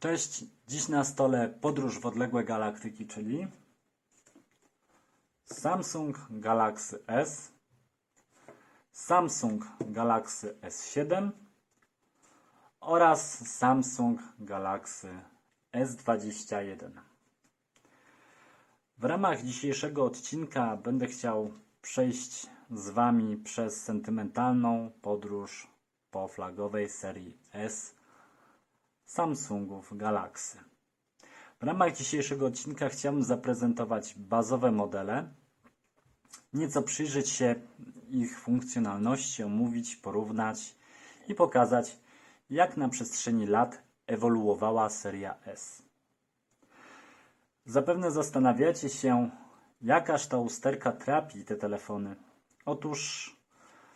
Cześć, dziś na stole podróż w odległe galaktyki, czyli Samsung Galaxy S, Samsung Galaxy S7 oraz Samsung Galaxy S21. W ramach dzisiejszego odcinka będę chciał przejść z Wami przez sentymentalną podróż po flagowej serii S Samsungów Galaxy. W ramach dzisiejszego odcinka chciałbym zaprezentować bazowe modele, nieco przyjrzeć się ich funkcjonalności, omówić, porównać i pokazać, jak na przestrzeni lat ewoluowała seria S. Zapewne zastanawiacie się, jakaż ta usterka trapi te telefony. Otóż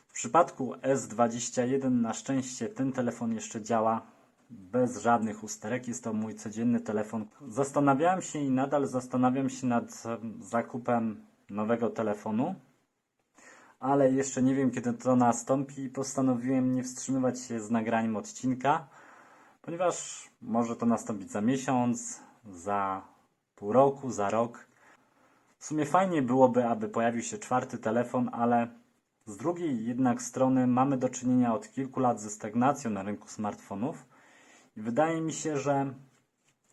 w przypadku S21 na szczęście ten telefon jeszcze działa bez żadnych usterek. Jest to mój codzienny telefon. Zastanawiałem się i nadal zastanawiam się nad em, zakupem nowego telefonu, ale jeszcze nie wiem kiedy to nastąpi i postanowiłem nie wstrzymywać się z nagraniem odcinka, ponieważ może to nastąpić za miesiąc, za pół roku, za rok. W sumie fajnie byłoby, aby pojawił się czwarty telefon, ale z drugiej jednak strony mamy do czynienia od kilku lat ze stagnacją na rynku smartfonów i wydaje mi się, że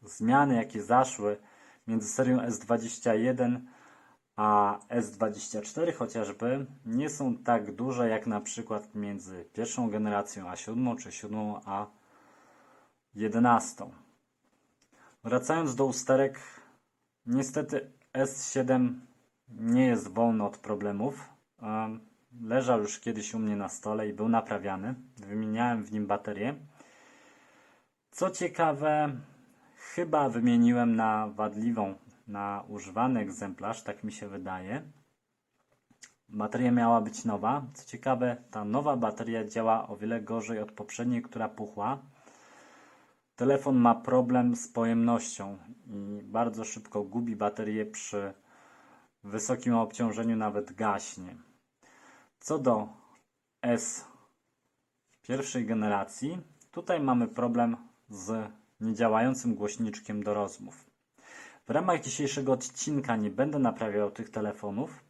zmiany, jakie zaszły między serią S21 a S24 chociażby, nie są tak duże jak na przykład między pierwszą generacją A7 czy 7 a 11. Wracając do usterek, niestety S7 nie jest wolny od problemów. Em, Leżał już kiedyś u mnie na stole i był naprawiany. Wymieniałem w nim baterię. Co ciekawe, chyba wymieniłem na wadliwą, na używany egzemplarz, tak mi się wydaje. Bateria miała być nowa. Co ciekawe, ta nowa bateria działa o wiele gorzej od poprzedniej, która puchła. Telefon ma problem z pojemnością i bardzo szybko gubi baterię przy wysokim obciążeniu, nawet gaśnie. Co do S pierwszej generacji, tutaj mamy problem z niedziałającym głośniczkiem do rozmów. W ramach dzisiejszego odcinka nie będę naprawiał tych telefonów.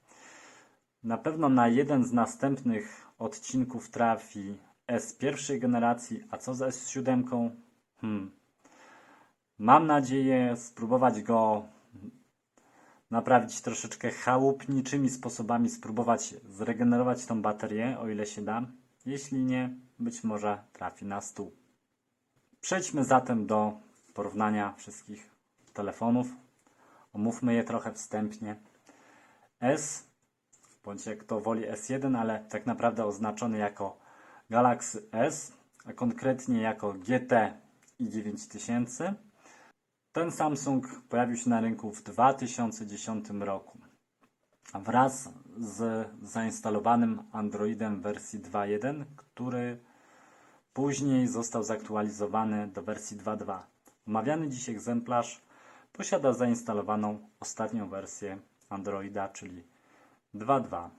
Na pewno na jeden z następnych odcinków trafi S pierwszej generacji, a co z S7? Hmm. Mam nadzieję spróbować go naprawić troszeczkę chałupniczymi sposobami, spróbować zregenerować tą baterię, o ile się da. Jeśli nie, być może trafi na stół. Przejdźmy zatem do porównania wszystkich telefonów. Omówmy je trochę wstępnie. S, bądź jak to woli S1, ale tak naprawdę oznaczony jako Galaxy S, a konkretnie jako GT i 9000. Ten Samsung pojawił się na rynku w 2010 roku. Wraz z zainstalowanym Androidem wersji 2.1, który później został zaktualizowany do wersji 2.2. Omawiany dziś egzemplarz posiada zainstalowaną ostatnią wersję Androida, czyli 2.2.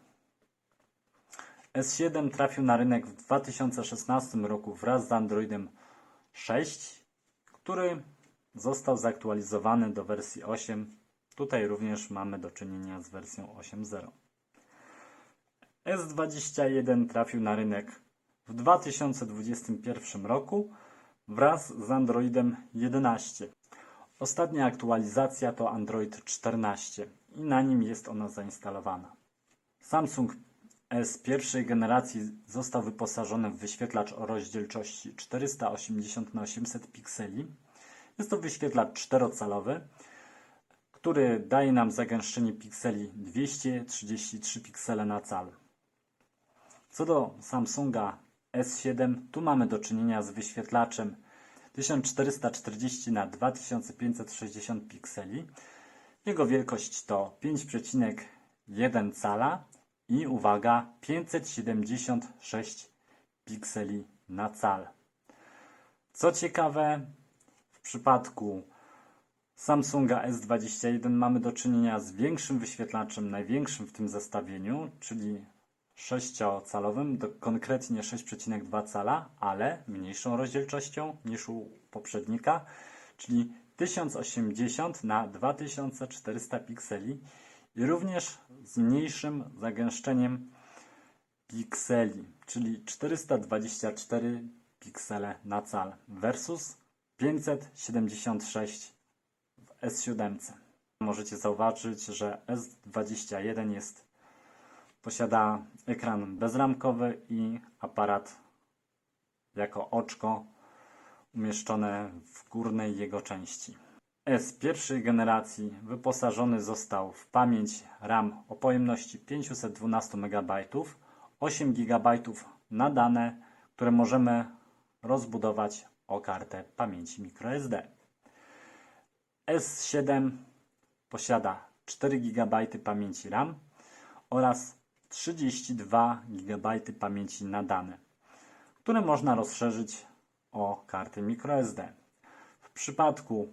S7 trafił na rynek w 2016 roku wraz z Androidem 6, który został zaktualizowany do wersji 8. Tutaj również mamy do czynienia z wersją 8.0. S21 trafił na rynek w 2021 roku wraz z Androidem 11. Ostatnia aktualizacja to Android 14 i na nim jest ona zainstalowana. Samsung S pierwszej generacji został wyposażony w wyświetlacz o rozdzielczości 480 x 800 pikseli. Jest to wyświetlacz czterocalowy, który daje nam zagęszczenie pikseli 233 piksele na cal. Co do Samsunga S7, tu mamy do czynienia z wyświetlaczem 1440 na 2560 pikseli. Jego wielkość to 5,1 cala i uwaga 576 pikseli na cal. Co ciekawe, w przypadku Samsunga S21 mamy do czynienia z większym wyświetlaczem, największym w tym zestawieniu, czyli 6-calowym, do, konkretnie 6,2 cala, ale mniejszą rozdzielczością niż u poprzednika, czyli 1080 na 2400 pikseli i również z mniejszym zagęszczeniem pikseli, czyli 424 piksele na cal versus 576 w S7. Możecie zauważyć, że S21 jest, posiada ekran bezramkowy i aparat jako oczko umieszczone w górnej jego części. S pierwszej generacji wyposażony został w pamięć RAM o pojemności 512 MB, 8 GB na dane, które możemy rozbudować o kartę pamięci microSD. S7 posiada 4 GB pamięci RAM oraz 32 GB pamięci na dane, które można rozszerzyć o karty microSD. W przypadku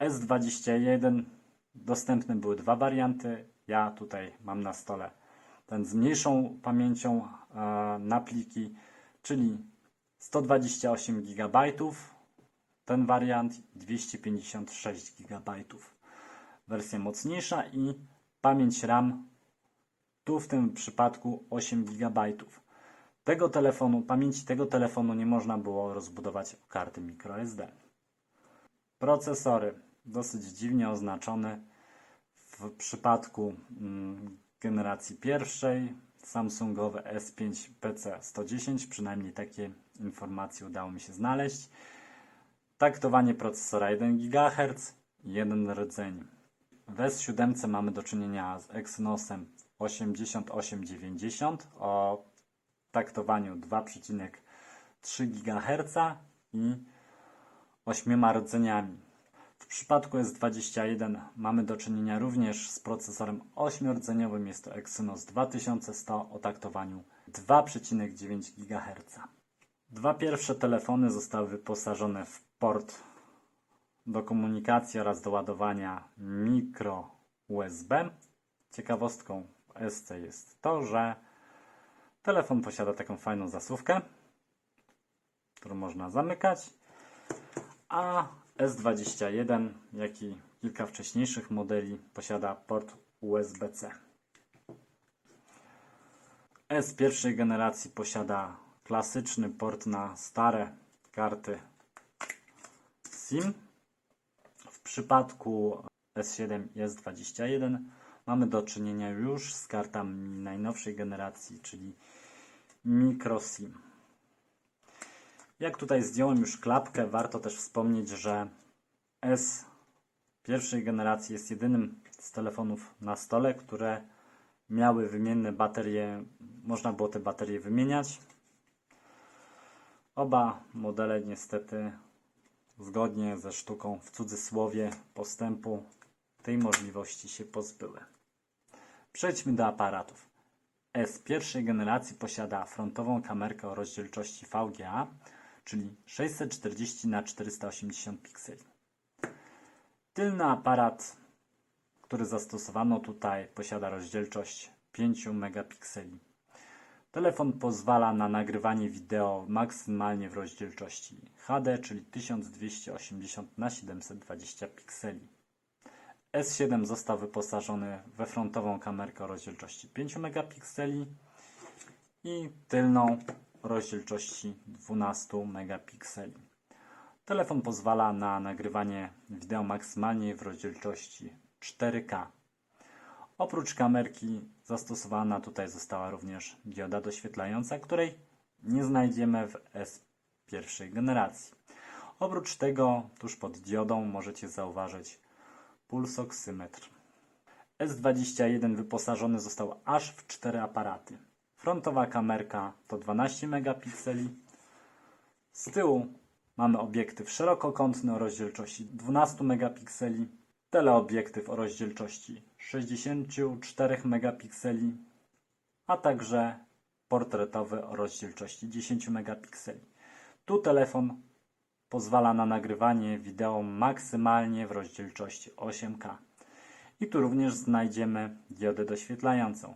S21 dostępne były dwa warianty. Ja tutaj mam na stole ten z mniejszą pamięcią e, na pliki, czyli 128 GB, ten wariant 256 GB. Wersja mocniejsza i pamięć RAM tu w tym przypadku 8 GB. Tego telefonu, pamięci tego telefonu nie można było rozbudować o karty microSD. Procesory dosyć dziwnie oznaczone w przypadku mm, generacji pierwszej Samsungowe S5 PC110, przynajmniej takie informacje udało mi się znaleźć. Taktowanie procesora 1 GHz, jeden rdzeń. W S7 mamy do czynienia z Exynosem 8890 o taktowaniu 2,3 GHz i 8 rdzeniami. W przypadku S21 mamy do czynienia również z procesorem 8-rdzeniowym, jest to Exynos 2100 o taktowaniu 2,9 GHz. Dwa pierwsze telefony zostały wyposażone w port do komunikacji oraz do ładowania mikro USB. Ciekawostką SC jest to, że telefon posiada taką fajną zasuwkę, którą można zamykać, a S21, jak i kilka wcześniejszych modeli posiada port USB-C. S pierwszej generacji posiada klasyczny port na stare karty SIM. W przypadku S7 i S21 mamy do czynienia już z kartami najnowszej generacji, czyli microSIM. Jak tutaj zdjąłem już klapkę, warto też wspomnieć, że S pierwszej generacji jest jedynym z telefonów na stole, które miały wymienne baterie. Można było te baterie wymieniać. Oba modele niestety zgodnie ze sztuką w cudzysłowie postępu tej możliwości się pozbyły. Przejdźmy do aparatów. S pierwszej generacji posiada frontową kamerkę o rozdzielczości VGA, czyli 640 na 480 pikseli. Tylny aparat, który zastosowano tutaj, posiada rozdzielczość 5 megapikseli. Telefon pozwala na nagrywanie wideo maksymalnie w rozdzielczości HD, czyli 1280 na 720 pikseli. S7 został wyposażony we frontową kamerkę o rozdzielczości 5 megapikseli i tylną rozdzielczości 12 megapikseli. Telefon pozwala na nagrywanie wideo maksymalnie w rozdzielczości 4K. Oprócz kamerki zastosowana tutaj została również dioda doświetlająca, której nie znajdziemy w S pierwszej generacji. Oprócz tego tuż pod diodą możecie zauważyć pulsoksymetr. S21 wyposażony został aż w cztery aparaty. Frontowa kamerka to 12 megapikseli. Z tyłu mamy obiektyw szerokokątny o rozdzielczości 12 megapikseli, teleobiektyw o rozdzielczości 64 megapikseli, a także portretowy o rozdzielczości 10 megapikseli. Tu telefon pozwala na nagrywanie wideo maksymalnie w rozdzielczości 8K. I tu również znajdziemy diodę doświetlającą.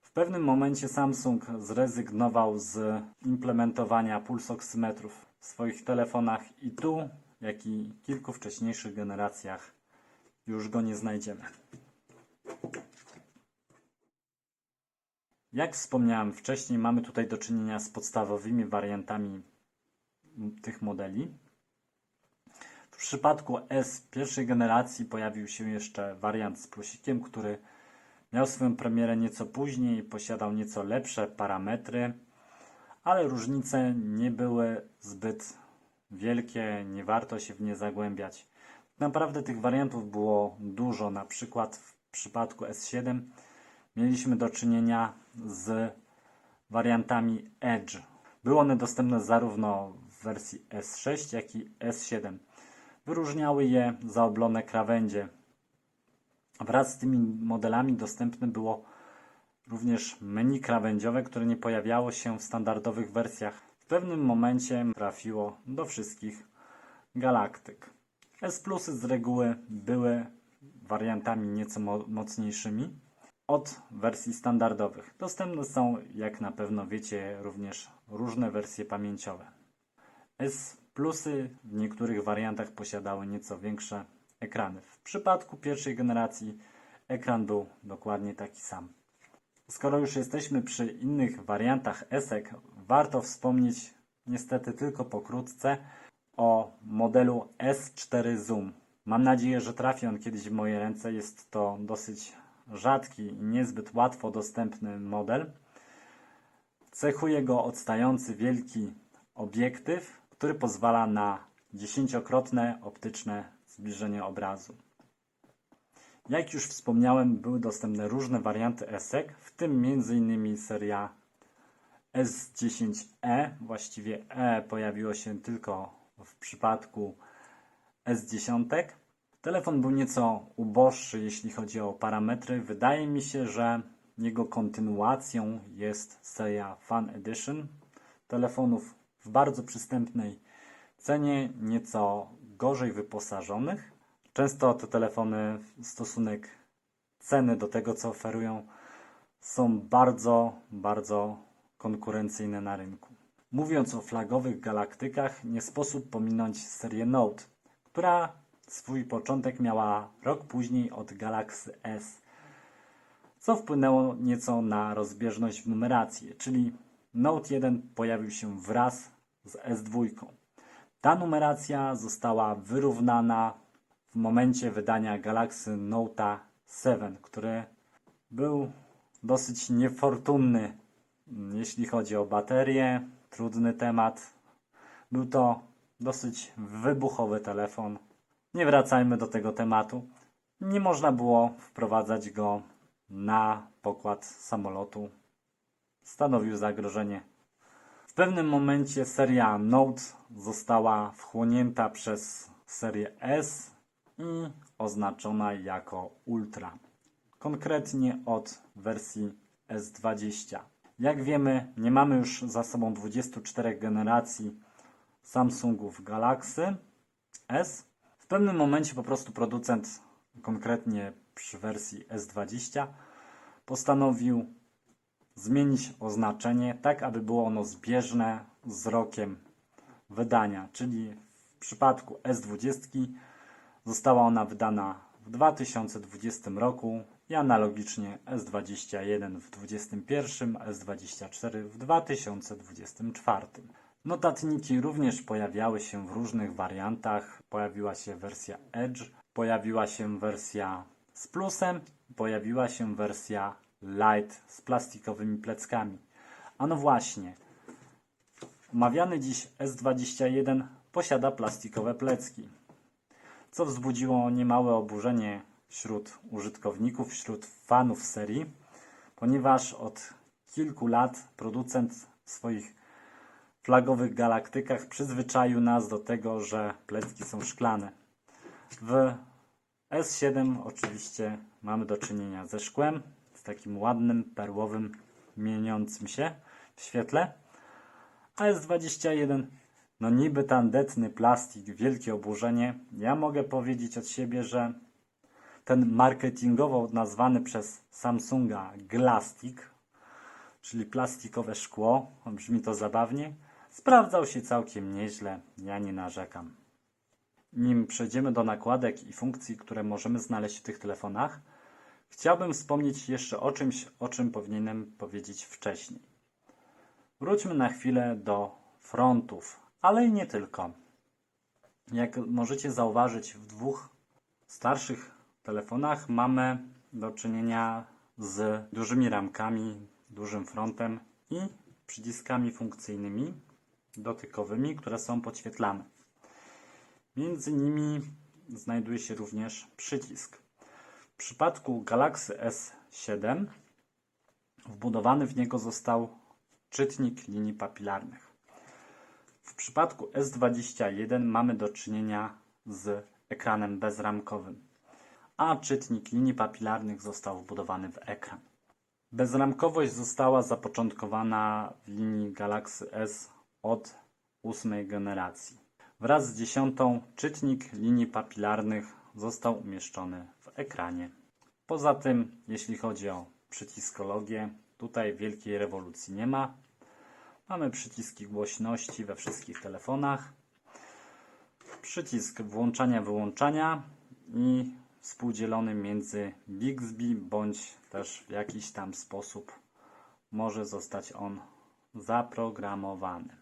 W pewnym momencie Samsung zrezygnował z implementowania pulsoksymetrów w swoich telefonach i tu jak i kilku wcześniejszych generacjach już go nie znajdziemy. Jak wspomniałem wcześniej, mamy tutaj do czynienia z podstawowymi wariantami tych modeli. W przypadku S pierwszej generacji pojawił się jeszcze wariant z plusikiem, który miał swoją premierę nieco później, posiadał nieco lepsze parametry, ale różnice nie były zbyt wielkie, nie warto się w nie zagłębiać. Naprawdę tych wariantów było dużo, na przykład w przypadku S7 mieliśmy do czynienia z wariantami Edge. Były one dostępne zarówno w wersji S6, jak i S7. Wyróżniały je zaoblone krawędzie. Wraz z tymi modelami dostępne było również menu krawędziowe, które nie pojawiało się w standardowych wersjach. W pewnym momencie trafiło do wszystkich galaktyk. S Plusy z reguły były wariantami nieco mo- mocniejszymi od wersji standardowych. Dostępne są, jak na pewno wiecie, również różne wersje pamięciowe. S Plusy w niektórych wariantach posiadały nieco większe ekrany. W przypadku pierwszej generacji ekran był dokładnie taki sam. Skoro już jesteśmy przy innych wariantach ESEK, warto wspomnieć niestety tylko pokrótce o modelu S4 Zoom. Mam nadzieję, że trafi on kiedyś w moje ręce. Jest to dosyć rzadki i niezbyt łatwo dostępny model. Cechuje go odstający wielki obiektyw, który pozwala na dziesięciokrotne optyczne zbliżenie obrazu. Jak już wspomniałem, były dostępne różne warianty ESEK, w tym m.in. seria S10e. Właściwie E pojawiło się tylko w przypadku S10. Telefon był nieco uboższy, jeśli chodzi o parametry. Wydaje mi się, że jego kontynuacją jest seria Fan Edition telefonów w bardzo przystępnej cenie, nieco gorzej wyposażonych. Często te telefony, stosunek ceny do tego, co oferują, są bardzo, bardzo konkurencyjne na rynku. Mówiąc o flagowych galaktykach, nie sposób pominąć serię Note, która swój początek miała rok później od Galaxy S, co wpłynęło nieco na rozbieżność w numeracji, czyli Note 1 pojawił się wraz z S2. Ta numeracja została wyrównana w momencie wydania Galaxy Note 7, który był dosyć niefortunny, mm, jeśli chodzi o baterię. Trudny temat. Był to dosyć wybuchowy telefon. Nie wracajmy do tego tematu. Nie można było wprowadzać go na pokład samolotu. Stanowił zagrożenie. Pewnym momencie seria Note została wchłonięta przez serię S i oznaczona jako Ultra. Konkretnie od wersji S20. Jak wiemy, nie mamy już za sobą 24 generacji Samsungów Galaxy S. W pewnym momencie po prostu producent, konkretnie przy wersji S20, postanowił zmienić oznaczenie tak, aby było ono zbieżne z rokiem wydania, czyli w przypadku S20 została ona wydana w 2020 roku i analogicznie S21 w 2021, S24 w 2024. Notatniki również pojawiały się w różnych wariantach. Pojawiła się wersja Edge, pojawiła się wersja z plusem, pojawiła się wersja Light z plastikowymi pleckami. A no właśnie, omawiany dziś S21 posiada plastikowe plecki, co wzbudziło niemałe oburzenie wśród użytkowników, wśród fanów serii, ponieważ od kilku lat producent w swoich flagowych galaktykach przyzwyczaił nas do tego, że plecki są szklane. W S7 oczywiście mamy do czynienia ze szkłem, takim ładnym, perłowym, mieniącym się w świetle. A S21, no niby tandetny plastik, wielkie oburzenie. Ja mogę powiedzieć od siebie, że ten marketingowo nazwany przez Samsunga Glastik, czyli plastikowe szkło, brzmi to zabawnie, sprawdzał się całkiem nieźle, ja nie narzekam. nim przejdziemy do nakładek i funkcji, które możemy znaleźć w tych telefonach, chciałbym wspomnieć jeszcze o czymś, o czym powinienem powiedzieć wcześniej. Wróćmy na chwilę do frontów, ale i nie tylko. Jak możecie zauważyć, w dwóch starszych telefonach mamy do czynienia z dużymi ramkami, dużym frontem i przyciskami funkcyjnymi, dotykowymi, które są podświetlane. Między nimi znajduje się również przycisk. W przypadku Galaxy S7 wbudowany w niego został czytnik linii papilarnych. W przypadku S21 mamy do czynienia z ekranem bezramkowym, a czytnik linii papilarnych został wbudowany w ekran. Bezramkowość została zapoczątkowana w linii Galaxy S od ósmej generacji. Wraz z dziesiątą czytnik linii papilarnych został umieszczony ekranie. Poza tym, jeśli chodzi o przyciskologię, tutaj wielkiej rewolucji nie ma. Mamy przyciski głośności we wszystkich telefonach, przycisk włączania, wyłączania i współdzielony między Bixby bądź też w jakiś tam sposób może zostać on zaprogramowany.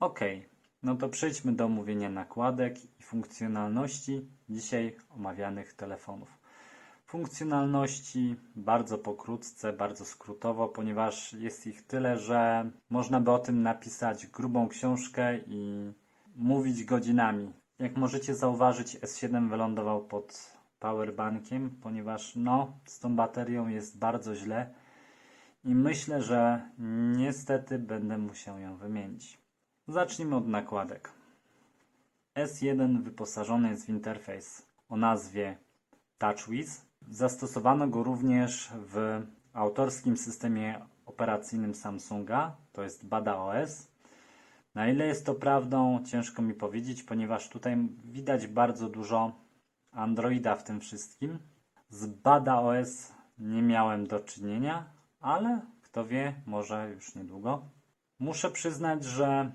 Ok, no to przejdźmy do omówienia nakładek i funkcjonalności dzisiaj omawianych telefonów. Funkcjonalności bardzo pokrótce, bardzo skrótowo, ponieważ jest ich tyle, że można by o tym napisać grubą książkę i mówić godzinami. Jak możecie zauważyć, S7 wylądował pod powerbankiem, ponieważ no, z tą baterią jest bardzo źle i myślę, że niestety będę musiał ją wymienić. Zacznijmy od nakładek. S1 wyposażony jest w interfejs o nazwie TouchWiz. Zastosowano go również w autorskim systemie operacyjnym Samsunga, to jest Bada OS. Na ile jest to prawdą, ciężko mi powiedzieć, ponieważ tutaj widać bardzo dużo Androida w tym wszystkim. Z Bada OS nie miałem do czynienia, ale kto wie, może już niedługo. Muszę przyznać, że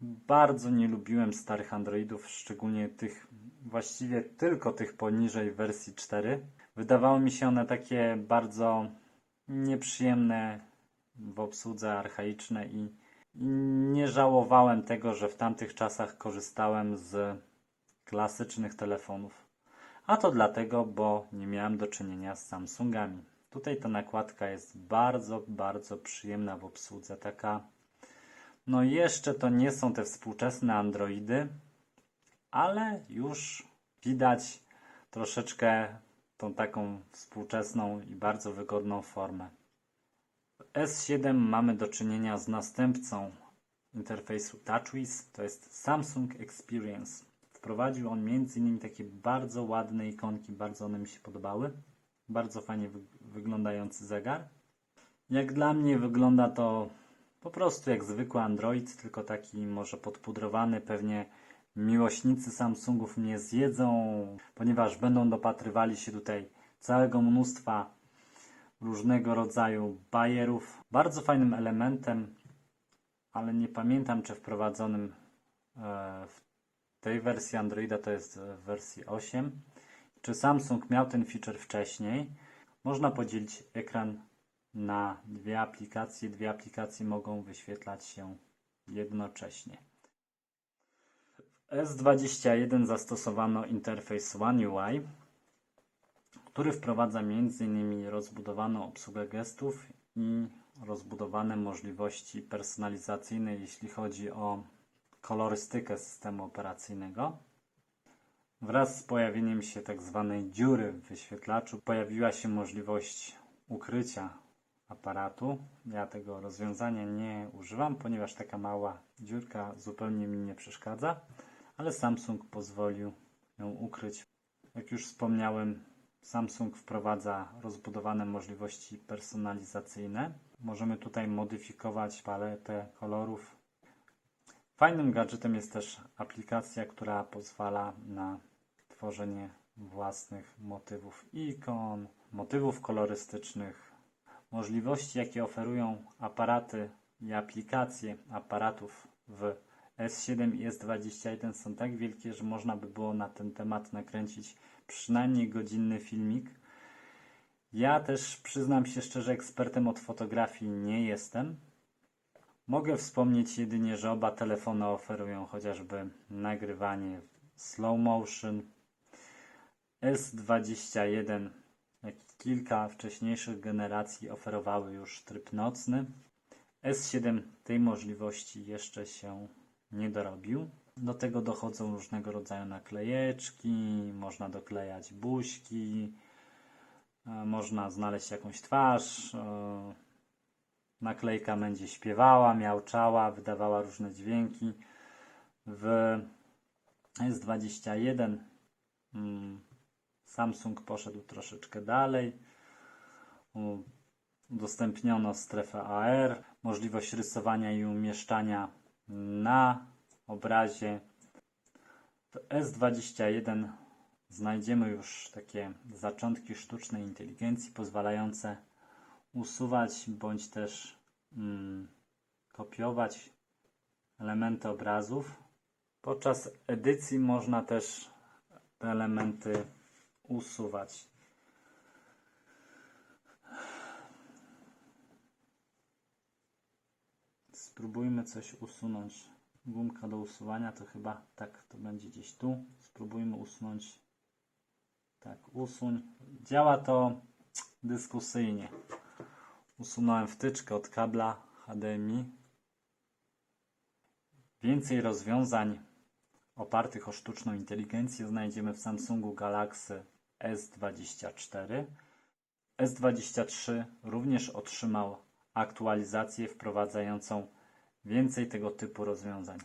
bardzo nie lubiłem starych Androidów, szczególnie tych, właściwie tylko tych poniżej wersji 4. Wydawały mi się one takie bardzo nieprzyjemne w obsłudze, archaiczne i, nie żałowałem tego, że w tamtych czasach korzystałem z klasycznych telefonów. A to dlatego, bo nie miałem do czynienia z Samsungami. Tutaj ta nakładka jest bardzo, bardzo przyjemna w obsłudze, taka no jeszcze to nie są te współczesne Androidy, ale już widać troszeczkę tą taką współczesną i bardzo wygodną formę. W S7 mamy do czynienia z następcą interfejsu TouchWiz, to jest Samsung Experience. Wprowadził on m.in. takie bardzo ładne ikonki, bardzo one mi się podobały. Bardzo fajnie wy wyglądający zegar. Jak dla mnie wygląda to po prostu jak zwykły Android, tylko taki może podpudrowany. Pewnie miłośnicy Samsungów mnie zjedzą, ponieważ będą dopatrywali się tutaj całego mnóstwa różnego rodzaju bajerów. Bardzo fajnym elementem, ale nie pamiętam czy wprowadzonym e, w tej wersji Androida, to jest w wersji 8. Czy Samsung miał ten feature wcześniej? Można podzielić ekran na dwie aplikacje. Dwie aplikacje mogą wyświetlać się jednocześnie. W S21 zastosowano interfejs One UI, który wprowadza m.in. rozbudowaną obsługę gestów i rozbudowane możliwości personalizacyjne, jeśli chodzi o kolorystykę systemu operacyjnego. Wraz z pojawieniem się tzw. Tak dziury w wyświetlaczu pojawiła się możliwość ukrycia aparatu. Ja tego rozwiązania nie używam, ponieważ taka mała dziurka zupełnie mi nie przeszkadza, ale Samsung pozwolił ją ukryć. Jak już wspomniałem, Samsung wprowadza rozbudowane możliwości personalizacyjne. Możemy tutaj modyfikować paletę kolorów. Fajnym gadżetem jest też aplikacja, która pozwala na tworzenie własnych motywów ikon, motywów kolorystycznych, możliwości, jakie oferują aparaty i aplikacje aparatów w S7 i S21 są tak wielkie, że można by było na ten temat nakręcić przynajmniej godzinny filmik. Ja też przyznam się szczerze, ekspertem od fotografii nie jestem. Mogę wspomnieć jedynie, że oba telefony oferują chociażby nagrywanie slow motion. S21, jak i kilka wcześniejszych generacji oferowały już tryb nocny. S7 tej możliwości jeszcze się nie dorobił. Do tego dochodzą różnego rodzaju naklejeczki, można doklejać buźki, e, można znaleźć jakąś twarz. e, Naklejka będzie śpiewała, miauczała, wydawała różne dźwięki. W S21 mm, Samsung poszedł troszeczkę dalej. Udostępniono strefę AR, możliwość rysowania i umieszczania na obrazie. W S21 znajdziemy już takie zaczątki sztucznej inteligencji pozwalające usuwać bądź też mm, kopiować elementy obrazów. Podczas edycji można też te elementy usuwać. Spróbujmy coś usunąć. Gumka do usuwania to chyba tak, to będzie gdzieś tu. Spróbujmy usunąć. Tak, usuń. Działa to dyskusyjnie. Usunąłem wtyczkę od kabla HDMI. Więcej rozwiązań opartych o sztuczną inteligencję znajdziemy w Samsungu Galaxy S24. S23 również otrzymał aktualizację wprowadzającą więcej tego typu rozwiązań.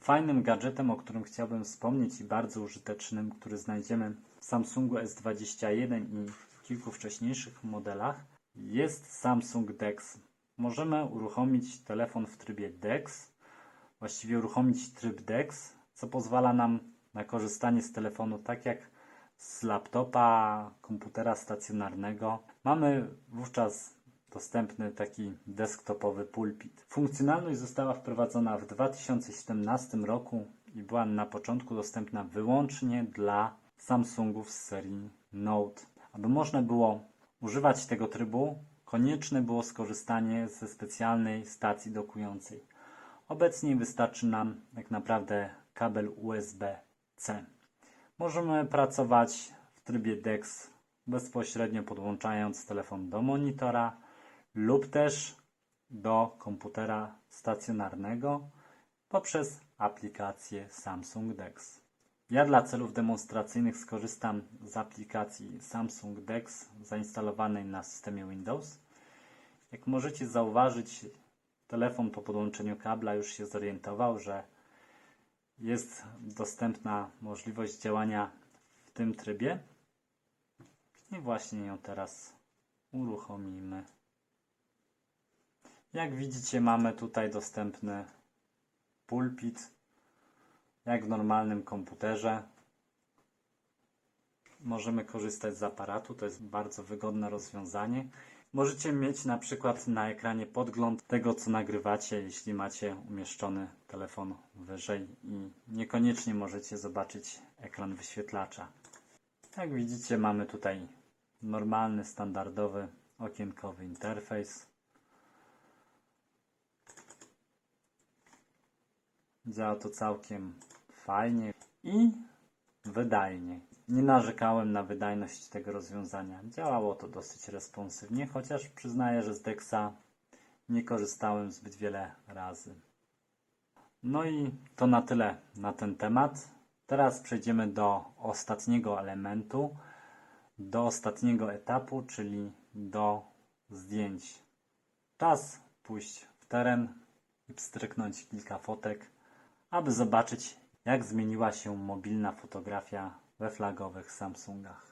Fajnym gadżetem, o którym chciałbym wspomnieć i bardzo użytecznym, który znajdziemy w Samsungu S21 i kilku wcześniejszych modelach, jest Samsung DeX. Możemy uruchomić telefon w trybie DeX, właściwie uruchomić tryb DeX, co pozwala nam na korzystanie z telefonu tak jak z laptopa, komputera stacjonarnego. Mamy wówczas dostępny taki desktopowy pulpit. Funkcjonalność została wprowadzona w 2017 roku i była na początku dostępna wyłącznie dla Samsungów z serii Note. Aby można było używać tego trybu, konieczne było skorzystanie ze specjalnej stacji dokującej. Obecnie wystarczy nam tak naprawdę kabel USB-C. Możemy pracować w trybie DeX bezpośrednio podłączając telefon do monitora lub też do komputera stacjonarnego poprzez aplikację Samsung DeX. Ja dla celów demonstracyjnych skorzystam z aplikacji Samsung DeX zainstalowanej na systemie Windows. Jak możecie zauważyć, telefon po podłączeniu kabla już się zorientował, że jest dostępna możliwość działania w tym trybie. I właśnie ją teraz uruchomimy. Jak widzicie, mamy tutaj dostępny pulpit, jak w normalnym komputerze. Możemy korzystać z aparatu, to jest bardzo wygodne rozwiązanie. Możecie mieć na przykład na ekranie podgląd tego, co nagrywacie, jeśli macie umieszczony telefon wyżej i niekoniecznie możecie zobaczyć ekran wyświetlacza. Jak widzicie, mamy tutaj normalny, standardowy, okienkowy interfejs. Działa to całkiem fajnie i wydajnie. Nie narzekałem na wydajność tego rozwiązania. Działało to dosyć responsywnie, chociaż przyznaję, że z Dexa nie korzystałem zbyt wiele razy. No i to na tyle na ten temat. Teraz przejdziemy do ostatniego elementu, do ostatniego etapu, czyli do zdjęć. Czas pójść w teren i pstryknąć kilka fotek, aby zobaczyć, jak zmieniła się mobilna fotografia we flagowych Samsungach.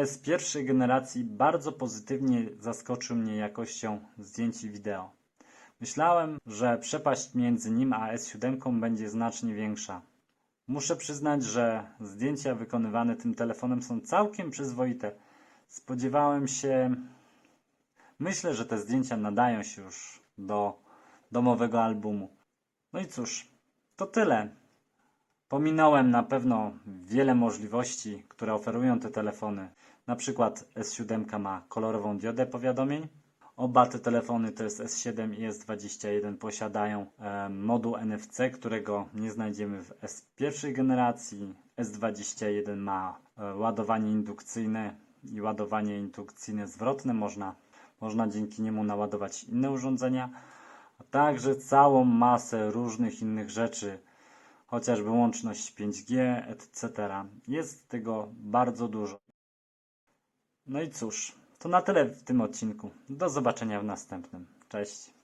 S pierwszej generacji bardzo pozytywnie zaskoczył mnie jakością zdjęć i wideo. Myślałem, że przepaść między nim a S7 będzie znacznie większa. Muszę przyznać, że zdjęcia wykonywane tym telefonem są całkiem przyzwoite. Spodziewałem się. Myślę, że te zdjęcia nadają się już do domowego albumu. No i cóż, to tyle. Pominąłem na pewno wiele możliwości, które oferują te telefony. Na przykład S7 ma kolorową diodę powiadomień. Oba te telefony, to jest S7 i S21, posiadają e, moduł NFC, którego nie znajdziemy w S pierwszej generacji. S21 ma e, ładowanie indukcyjne i ładowanie indukcyjne zwrotne. Można, można dzięki niemu naładować inne urządzenia, a także całą masę różnych innych rzeczy chociażby łączność 5G, etc. Jest tego bardzo dużo. No i cóż, to na tyle w tym odcinku. Do zobaczenia w następnym. Cześć.